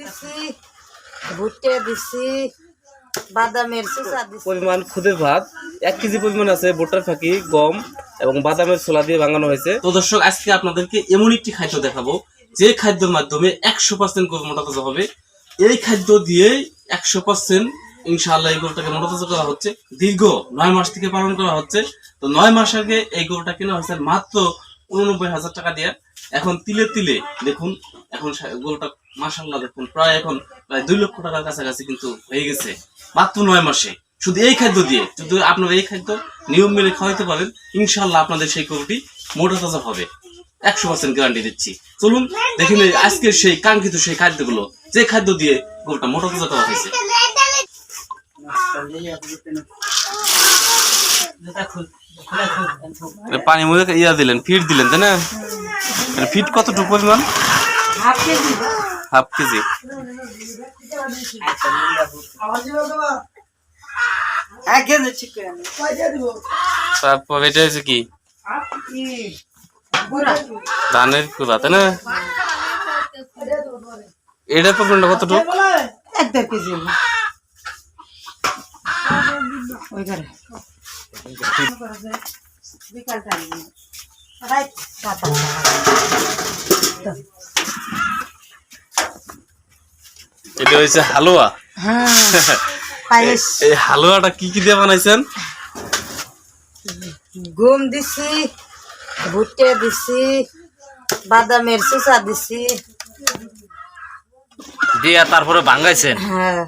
দিছি ভুট্টা দিছি বাদামের দিছি। পরিমাণ খুদের ভাত এক কেজি পরিমাণ আছে ভুট্টার ফাঁকি গম এবং বাদামের ছোলা দিয়ে ভাঙানো হয়েছে। তো দর্শক আজকে আপনাদেরকে এমন একটি খাদ্য দেখাবো যে খাদ্যের মাধ্যমে একশো পার্সেন্ট গরু মোটা তাজা হবে। এই খাদ্য দিয়ে একশো পার্সেন্ট ইনশাআল্লাহ এই গরুটাকে মোটা তাজা করা হচ্ছে। দীর্ঘ নয় মাস থেকে পালন করা হচ্ছে। তো নয় মাস আগে এই গরুটা কেনা হয়েছে মাত্র উননব্বই হাজার টাকা দিয়ে। এখন তিলে তিলে দেখুন এখন গরুটা মাসাল্লাহ দেখুন প্রায় এখন প্রায় দুই লক্ষ টাকার কাছাকাছি কিন্তু হয়ে গেছে মাত্র নয় মাসে। শুধু এই খাদ্য দিয়ে যদি আপনারা এই খাদ্য নিয়ম মেনে খাওয়াইতে পারেন ইনশাল্লাহ আপনাদের সেই গরুটি মোটা তাজা হবে। একশো পার্সেন্ট গ্যারান্টি দিচ্ছি। চলুন দেখে নিই আজকের সেই কাঙ্ক্ষিত সেই খাদ্যগুলো। যে খাদ্য দিয়ে গরুটা মোটা তাজা করা হয়েছে। পানি মধ্যে ইয়া দিলেন ফিট দিলেন তাই না? ফিট কতটুকু পরিমাণ? Half kg? Half kg. তারপর এটা হচ্ছে কি? ধানের কুড়া তাই না? এটার পরিমাণটা কতটুকু? এক দেড় কেজি। ওই রাইট সাত এটা হচ্ছে হালুয়া। হ্যাঁ পায়েস। এই হালুয়াটা কি কি দিয়ে বানাইছেন? গম দিছি ভুট্টা দিছি বাদামের সুসা দিছি। দিয়া তারপরে ভাঙ্গাইছেন হ্যাঁ।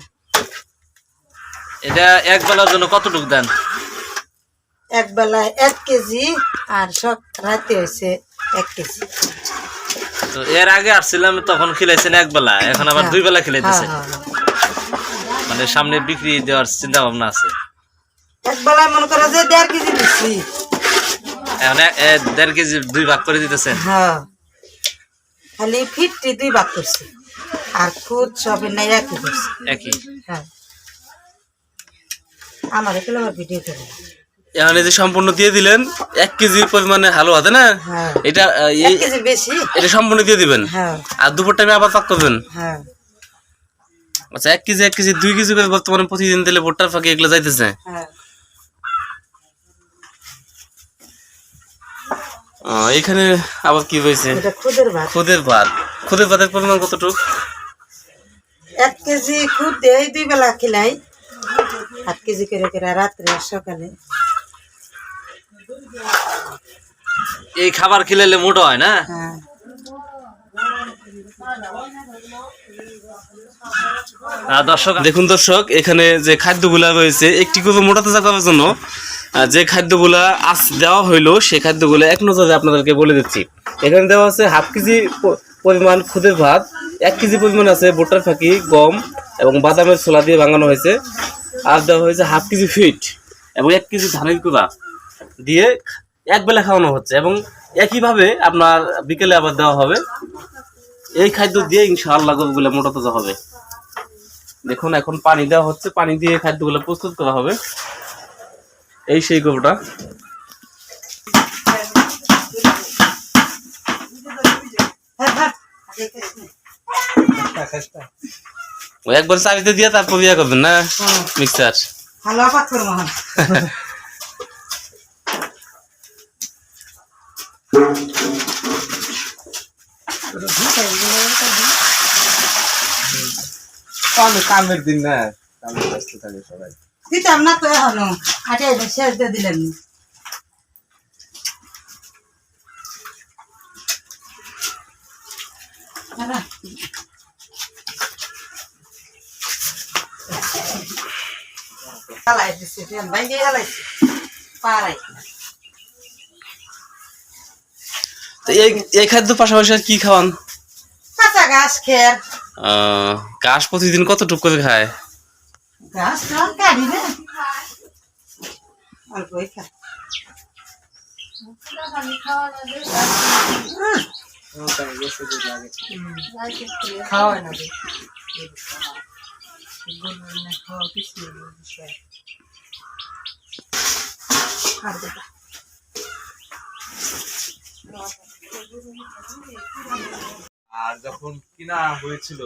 এটা এক বেলার জন্য কতটুক দেন? এক বেলায় এক কেজি আর সব রাতে হয়েছে এক কেজি। তো এর আগে আসছিলাম তখন খিলাইছেন এক বেলা এখন আবার দুই বেলা খিলাইতেছেন হ্যাঁ, হ্যাঁ, মানে সামনে বিক্রি দেওয়ার চিন্তা ভাবনা আছে। এক বেলায় মনে করো যে দেড় কেজি দিচ্ছি এখন দেড় কেজি দুই ভাগ করে দিতেছেন? হ্যাঁ। খালি ফিটটি দুই ভাগ করছি। আর খুদ সবের নাই একই করছি। একই। হ্যাঁ। আমার এগুলো আমার ভিডিও করে। এখন এই যে সম্পূর্ণ দিয়ে দিলেন এক কেজি পরিমাণে হালুয়া তাই না? হ্যাঁ। এটা এটা সম্পূর্ণ দিয়ে দিবেন। হ্যাঁ। আর দুপুর টাইমে আবার পাক করবেন। হ্যাঁ। আচ্ছা এক কেজি এক কেজি দুই কেজি করে বর্তমানে প্রতিদিন দিলে ভুট্টার ফাঁকি এগুলো যাইতেছে। এখানে আবার কি হয়েছে? খুদের ভাত। খুদের ভাতের পরিমাণ কতটুকু? এক কেজি খুদ দেয় দুই বেলা খিলাই। আট কেজি করে করে রাত্রে সকালে। এই খাবার খেলে মোটা হয় না? হ্যাঁ। দর্শক দেখুন দর্শক এখানে যে খাদ্যগুলা রয়েছে একটি করে মোটা তাজা করার জন্য যে খাদ্যগুলা আজ দেওয়া হইল সেই খাদ্যগুলো এক নজরে আপনাদেরকে বলে দিচ্ছি। এখানে দেওয়া আছে হাফ কেজি পরিমাণ খুদের ভাত এক কেজি পরিমাণ আছে ভুট্টার ফাঁকি গম এবং বাদামের ছোলা দিয়ে ভাঙানো হয়েছে। আর দেওয়া হয়েছে হাফ কেজি ফিট এবং এক কেজি ধানের কুড়া দিয়ে এক বেলা খাওয়ানো হচ্ছে এবং একইভাবে আপনার বিকেলে আবার দেওয়া হবে। এই খাদ্য দিয়ে ইনশাআল্লাহ গরুগুলো মোটা তাজা হবে। দেখুন এখন পানি দেওয়া হচ্ছে। পানি দিয়ে খাদ্যগুলো প্রস্তুত করা হবে। এই সেই গরুটা। একবার চাবিতে দিয়ে তারপর ইয়া করবেন না মিক্সার? আপাত করব কামের দিন না কামের ব্যস্ত থাকে সবাই। দিতাম না তো এখনও আটে শেষ দিয়ে দিলেন। পাড়াই তো এই এই খাদ্য পাশাপাশি আর কি খাওয়ান? কাঁচা ঘাস খের। ঘাস প্রতিদিন কতটুক করে খায়? ঘাস কাটি না। অল্পই খাওয়া কিছু বিষয় আর দেবা আর যখন কিনা হয়েছিল,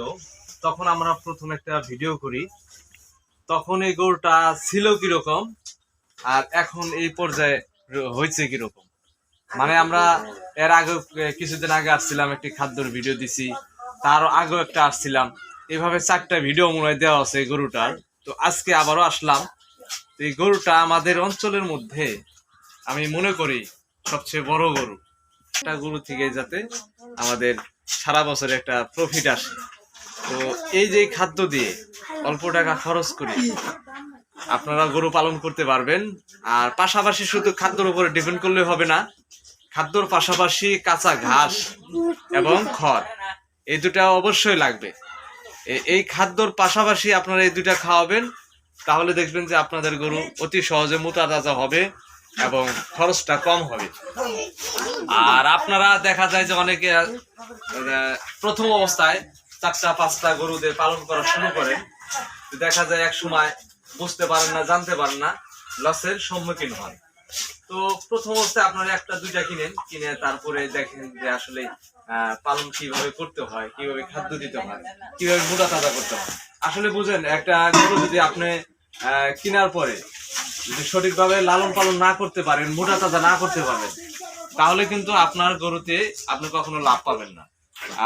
তখন আমরা প্রথম একটা ভিডিও করি। তখন এই গরুটা ছিল কীরকম আর এখন এই পর্যায়ে হয়েছে কীরকম? মানে আমরা এর আগে কিছুদিন আগে আসছিলাম, একটি খাদ্যর ভিডিও দিছি। তার আগেও একটা আসছিলাম। এভাবে চারটা ভিডিও মনে হয় দেওয়া আছে এই গরুটার। তো আজকে আবারও আসলাম। এই গরুটা আমাদের অঞ্চলের মধ্যে আমি মনে করি সবচেয়ে বড় গরু। একটা গরু থেকে যাতে আমাদের সারা বছর একটা প্রফিট আসে। তো এই যে খাদ্য দিয়ে অল্প টাকা খরচ করে আপনারা গরু পালন করতে পারবেন, আর পাশাপাশি শুধু খাদ্যর উপরে ডিপেন্ড করলে হবে না, খাদ্যর পাশাপাশি কাঁচা ঘাস এবং খড়, এই দুটা অবশ্যই লাগবে। এই খাদ্যর পাশাপাশি আপনারা এই দুটা খাওয়াবেন, তাহলে দেখবেন যে আপনাদের গরু অতি সহজে মোটা তাজা হবে। এবং খরচটা কম হবে। আর আপনারা দেখা যায় যে অনেকে প্রথম অবস্থায় চারটা, পাঁচটা গরুদের পালন করা শুরু করেন তো দেখা যায় এক সময় বুঝতে পারেন না, জানতে পারেন না, লসের সম্মুখীন হন। তো প্রথম অবস্থায় আপনারা একটা, দুইটা কিনেন, কিনে তারপরে দেখেন যে আসলে পালন কীভাবে করতে হয়, কীভাবে খাদ্য দিতে হয়, কীভাবে মোটা তাজা করতে হয়। আসলে বুঝেন, একটা গরু যদি আপনি কেনার পরে যদি সঠিকভাবে লালন পালন না করতে পারেন, মোটা তাজা না করতে পারেন তাহলে কিন্তু আপনার গরুতে আপনি কখনো লাভ পাবেন না।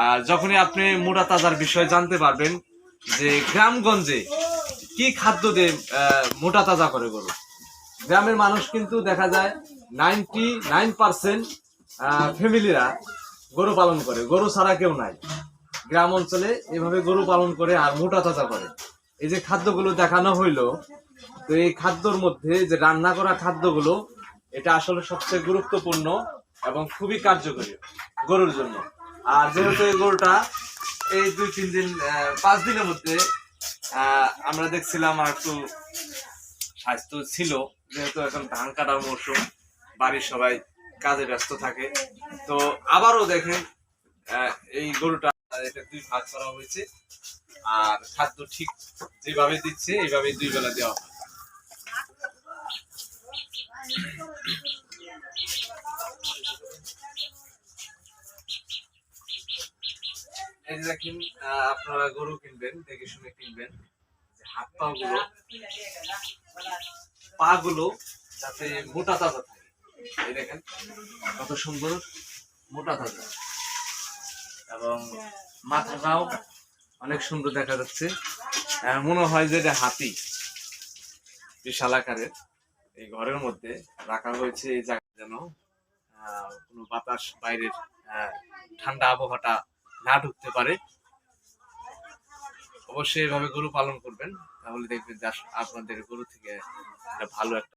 আর যখনই আপনি মোটা তাজার বিষয় জানতে পারবেন যে গ্রামগঞ্জে কি খাদ্য দিয়ে মোটা তাজা করে গরু। গ্রামের মানুষ কিন্তু দেখা যায় নাইনটি নাইন পার্সেন্ট ফ্যামিলিরা গরু পালন করে, গরু ছাড়া কেউ নাই। গ্রাম অঞ্চলে এভাবে গরু পালন করে আর মোটা তাজা করে। এই যে খাদ্যগুলো দেখানো হইল তো এই খাদ্যর মধ্যে যে রান্না করা খাদ্যগুলো, এটা আসলে সবচেয়ে গুরুত্বপূর্ণ এবং খুবই কার্যকরী গরুর জন্য। আর যেহেতু এই গরুটা এই দুই, তিন দিন পাঁচ দিনের মধ্যে আমরা দেখছিলাম আর একটু স্বাস্থ্য ছিল, যেহেতু এখন ধান কাটার মৌসুম বাড়ির সবাই কাজে ব্যস্ত থাকে। তো আবারও দেখেন এই গরুটা, এটা দুই ভাগ করা হয়েছে, আর খাদ্য ঠিক যেভাবে দিচ্ছে এইভাবে দুই বেলা দেওয়া হয়। আহ, আপনারা গরু কিনবেন দেখে শুনে কিনবেন হাত পা গুলো পা গুলো যাতে মোটা তাজা থাকে। এই দেখেন কত সুন্দর মোটা তাজা। এবং মাথাটাও অনেক সুন্দর দেখা যাচ্ছে। মনে হয় যে এটা হাতি বিশাল আকারের। এই ঘরের মধ্যে রাখা হয়েছে এই জায়গা যেন কোনো বাতাস বাইরের ঠান্ডা আবহাওয়াটা না ঢুকতে পারে। অবশ্যই এভাবে গরু পালন করবেন। তাহলে দেখবেন যে আপনাদের গরু থেকে একটা ভালো একটা